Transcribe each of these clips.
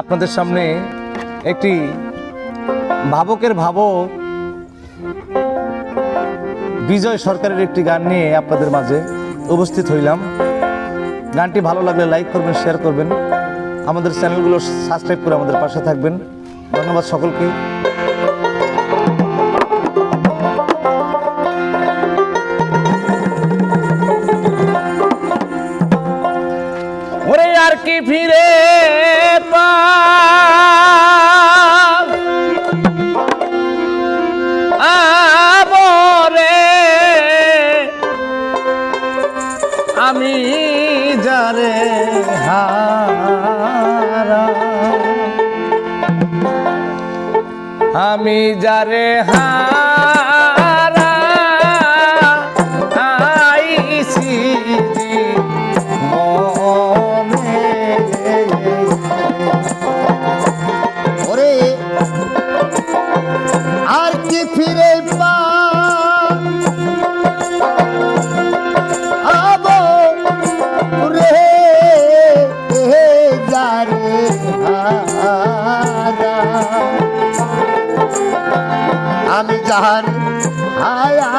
আপনাদের সামনে একটি ভাবকের ভাবক বিজয় সরকারের একটি গান নিয়ে আপনাদের মাঝে উপস্থিত হইলাম। গানটি ভালো লাগলে লাইক করবেন শেয়ার করবেন। আমাদের চ্যানেলগুলো সাবস্ক্রাইব করে আমাদের পাশে থাকবেন। ধন্যবাদ সকলকে। আমি যারে হারা। আমি যারে হারা। আমি জাহান হায়া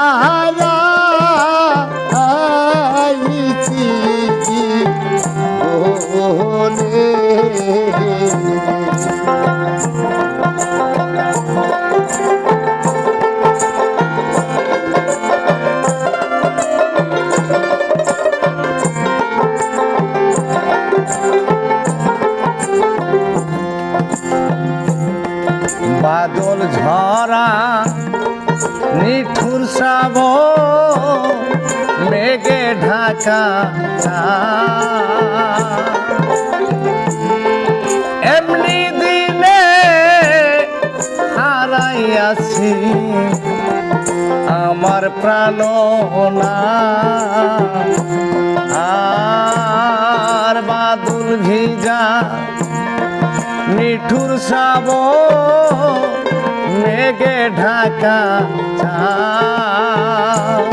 নিঠুর শ্রাব মেঘে ঢাকা এমনি দিনে হারাইয়াছি আমার প্রাণ না। আর বাদুল ভিজা নিঠুর শ্রাব মেঘে ঢাকা চাও।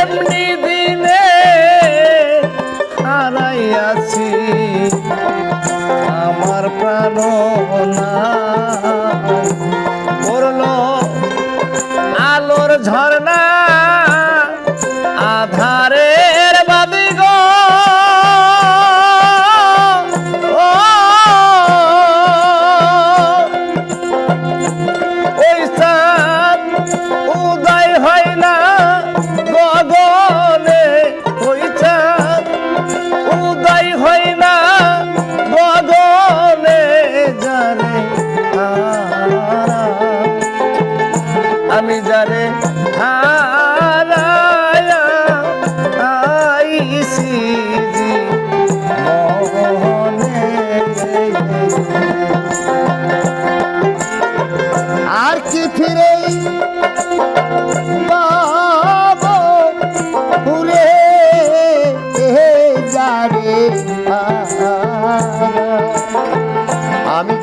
এমনি দিনে হারাইয়াছি আমার প্রাণ পড়ল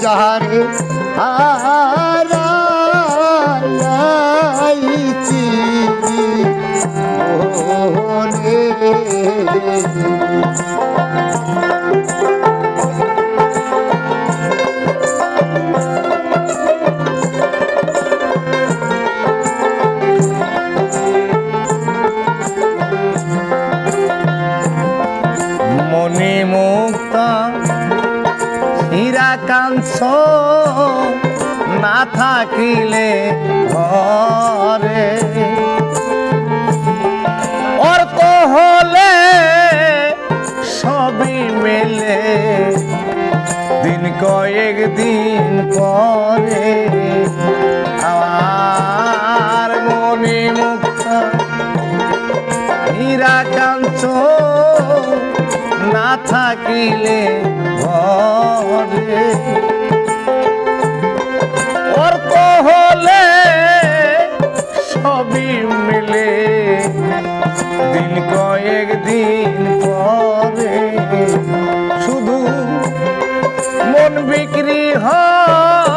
যাহারে হারাইছি কয়েক দিন পরে আমার মনি মুক্ত হীরা কাঞ্চ না থাকিলে অর্থ হলে সবই মিলে দিন কয়েক দিন পরে বিক্রি হয়।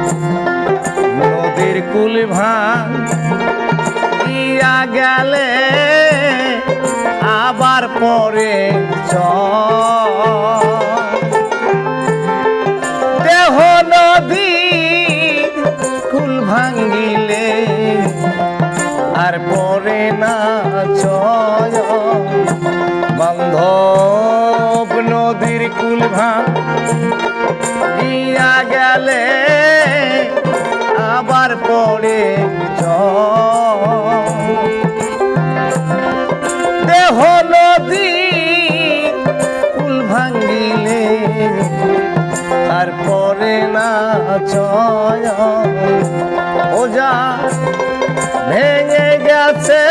কুল ভাঙ ইয়া গেলে আবার পরে। দেহ নদী কুল ভাঙ্গিলে আর পরে না চয় বান্ধব নদীর কুল ভাঙ গিয়া গেলে দেহ নদী ফুল ভাঙ্গিলে তারপরে না চয় ওজা ভেঙে গেছে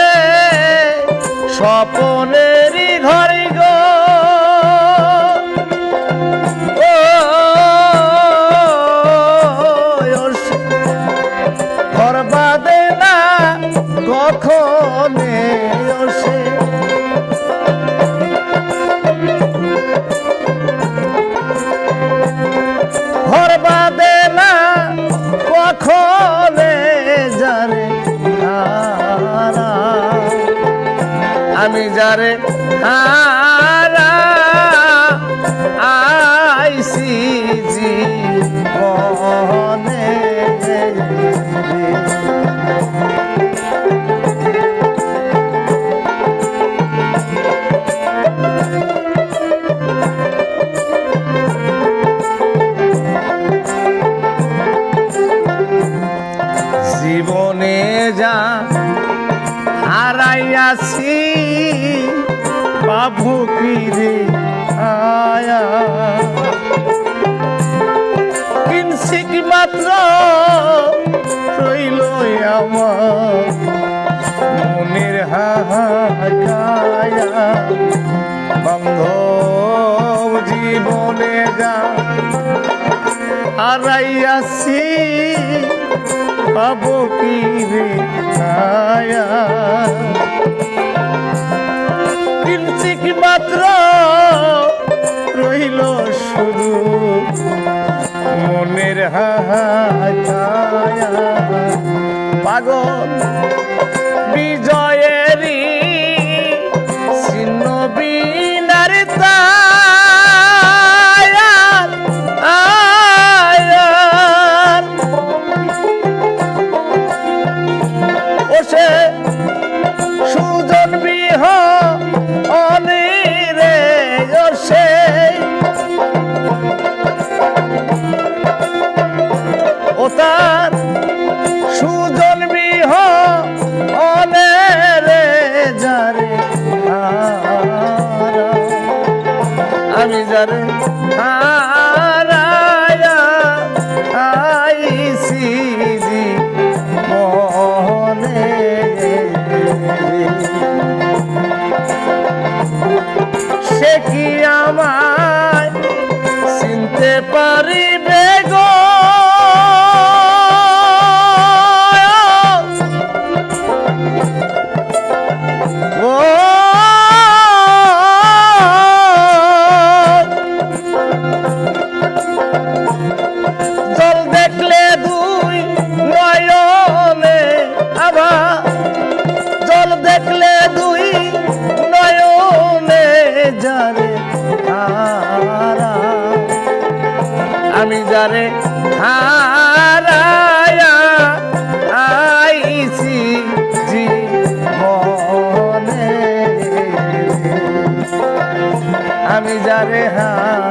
স্বপনেরই ঘরে হারা আইসি জি হারাইয়াছি পাবো কি ছায়া? কিঞ্চিক মাত্র রইল শুধু মনের হাহাকায়া পাগল বিজয়েরই হারায়া যারে হারায়া আইসি জি মনে আমি যারে হারা